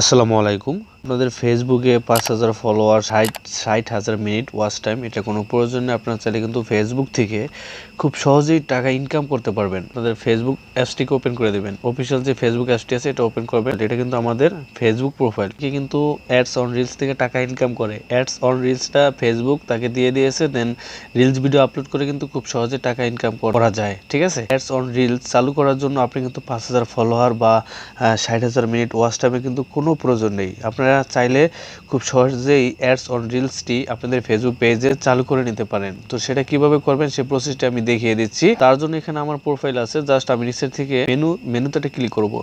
আসসালামু আলাইকুম। আপনাদের ফেসবুকে পাঁচ হাজার ফলোয়ার ষাট ষাট হাজার মিনিট ওয়াচ টাইম এটা কোনো প্রয়োজন নেই। আপনার চাইলে কিন্তু ফেসবুক থেকে খুব সহজেই টাকা ইনকাম করতে পারবেন। আপনাদের ফেসবুক অ্যাপসটিকে ওপেন করে দেবেন। অফিসিয়াল যে ফেসবুক অ্যাপসটি আছে, এটা ওপেন করবেন। এটা কিন্তু আমাদের ফেসবুক প্রোফাইল কি কিন্তু অ্যাডস অন রিলস থেকে টাকা ইনকাম করে। অ্যাডস অন রিলসটা ফেসবুক তাকে দিয়ে দিয়েছে দেন রিলস ভিডিও আপলোড করে কিন্তু খুব সহজে টাকা ইনকাম করা যায়, ঠিক আছে? অ্যাডস অন রিলস চালু করার জন্য আপনি কিন্তু পাঁচ হাজার ফলোয়ার বা ষাট হাজার মিনিট ওয়াচ টাইমে কিন্তু কোনো প্রয়োজন নেই। আপনারা চাইলে খুব সহজেই অ্যাডস অন রিলসটি আপনাদের ফেসবুক পেজে চালু করে নিতে পারেন। তো সেটা কীভাবে করবেন সেই প্রসেসটা আমি দেখিয়ে দিচ্ছি। তার জন্য এখানে আমার প্রোফাইল আছে জাস্ট আমি নিচের থেকে মেনু মেনুতে ক্লিক করব।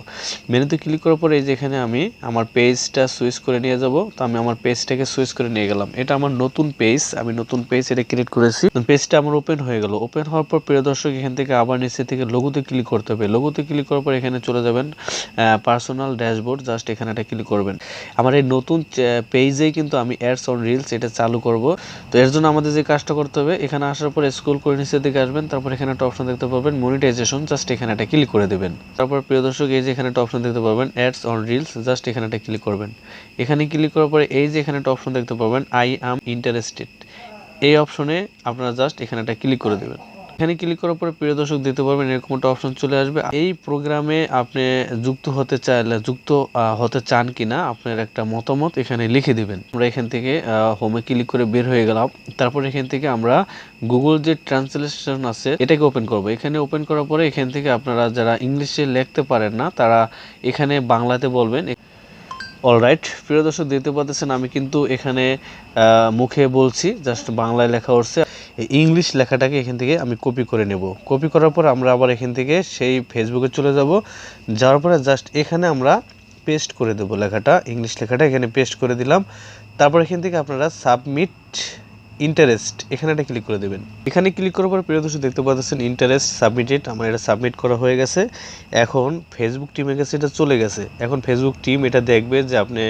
মেনুতে ক্লিক করার পরে যেখানে আমি আমার পেজটা সুইচ করে নিয়ে যাব। তো আমি আমার পেজটাকে সুইচ করে নিয়ে গেলাম। এটা আমার নতুন পেজ আমি নতুন পেজ এটা ক্রিয়েট করেছি। পেজটা আমার ওপেন হয়ে গেল। ওপেন হওয়ার পর প্রিয় দর্শক, এখান থেকে আবার নিচে থেকে লোগোতে ক্লিক করতে হবে। লোগোতে ক্লিক করার পর এখানে চলে যাবেন পার্সোনাল ড্যাশবোর্ড জাস্ট এখানে একটা ক্লিক করবেন। আমার এই নতুন পেজেই কিন্তু আমি অ্যাডস অন রিলস এটা চালু করব। তো এর জন্য আমাদের যে কাজটা করতে হবে, এখানে আসার পর স্ক্রল করে নিচের দিকে আসবেন। তারপর এখানে একটা অপশন দেখতে পাবেন মনিটাইজেশন জাস্ট এখানে একটা ক্লিক করে দেবেন। তারপর প্রিয় দর্শক, এই যে এখানে একটা অপশন দেখতে পাবেন অ্যাডস অন রিলস জাস্ট এখানে একটা ক্লিক করবেন। এখানে ক্লিক করার পরে এই যে এখানে একটা অপশন দেখতে পাবেন আই অ্যাম ইন্টারেস্টেড এই অপশনে আপনারা জাস্ট এখানে একটা ক্লিক করে দেবেন। এখানে ক্লিক করার পরে প্রিয় দর্শক দিতে পারবেন এরকম একটা অপশন চলে আসবে। এই প্রোগ্রামে আপনি যুক্ত হতে চাইলে, যুক্ত হতে চান কিনা আপনার একটা মতামত এখানে লিখে দিবেন। আমরা এখান থেকে হোমে ক্লিক করে বের হয়ে গেলাম। তারপর এখান থেকে আমরা গুগল যে ট্রান্সলেশন আছে, এটাকে ওপেন করব। এখানে ওপেন করার পরে এখান থেকে আপনারা যারা ইংলিশে লিখতে পারেন না, তারা এখানে বাংলাতে বলবেন। অলরাইট প্রিয় দর্শক দেখতে পাচ্ছেন, আমি কিন্তু এখানে মুখে বলছি জাস্ট বাংলায় লেখা উঠছে। ইংলিশ লেখাটাকে এখান থেকে আমি কপি করে নেব। কপি করার পর আমরা আবার এখান থেকে সেই ফেসবুকে চলে যাব। যাওয়ার পরে জাস্ট এখানে আমরা পেস্ট করে দেব লেখাটা ইংলিশ লেখাটা এখানে পেস্ট করে দিলাম। তারপর এখান থেকে আপনারা সাবমিট ইন্টারেস্ট এখানে একটা ক্লিক করে দেবেন। এখানে ক্লিক করার পর প্রিয় দর্শক দেখতে পাচ্ছেন ইন্টারেস্ট সাবমিটেড আমার এটা সাবমিট করা হয়ে গেছে। এখন ফেসবুক টিমের কাছে এটা চলে গেছে। এখন ফেসবুক টিম এটা দেখবে যে আপনি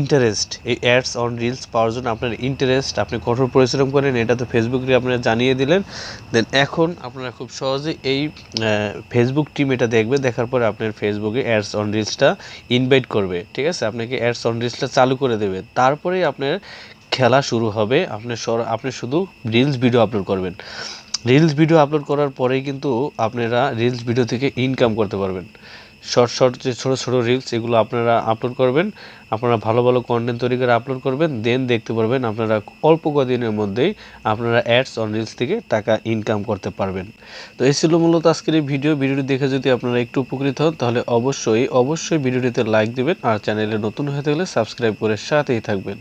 ইন্টারেস্ট এই অ্যাডস অন রিলস পাওয়ার জন্য আপনার ইন্টারেস্ট আপনি কঠোর পরিশ্রম করেন, এটা তো ফেসবুকে আপনারা জানিয়ে দিলেন। দেন এখন আপনারা খুব সহজে এই ফেসবুক টিম এটা দেখবে, দেখার পরে আপনার ফেসবুকে অ্যাডস অন রিলসটা ইনভাইট করবে। ঠিক আছে? আপনাকে অ্যাডস অন রিলসটা চালু করে দেবে। তারপরেই আপনার খেলা শুরু হবে, আপনি আপনি শুধু রিলস ভিডিও আপলোড করবেন। রিলস ভিডিও আপলোড করার পরেই কিন্তু আপনারা রিলস ভিডিও থেকে ইনকাম করতে পারবেন। শর্ট শর্ট যে ছোটো ছোটো রিলস এগুলো আপনারা আপলোড করবেন, আপনারা ভালো ভালো কন্টেন্ট তৈরি করে আপলোড করবেন দেন দেখতে পারবেন আপনারা অল্প কদিনের মধ্যেই আপনারা অ্যাডস অন রিলস থেকে টাকা ইনকাম করতে পারবেন। তো এই ছিল মূলত আজকের এই ভিডিও ভিডিওটি দেখে যদি আপনারা একটু উপকৃত হন, তাহলে অবশ্যই অবশ্যই ভিডিওটিতে লাইক দেবেন আর চ্যানেলে নতুন হয়ে থাকলে সাবস্ক্রাইব করে সাথেই থাকবেন।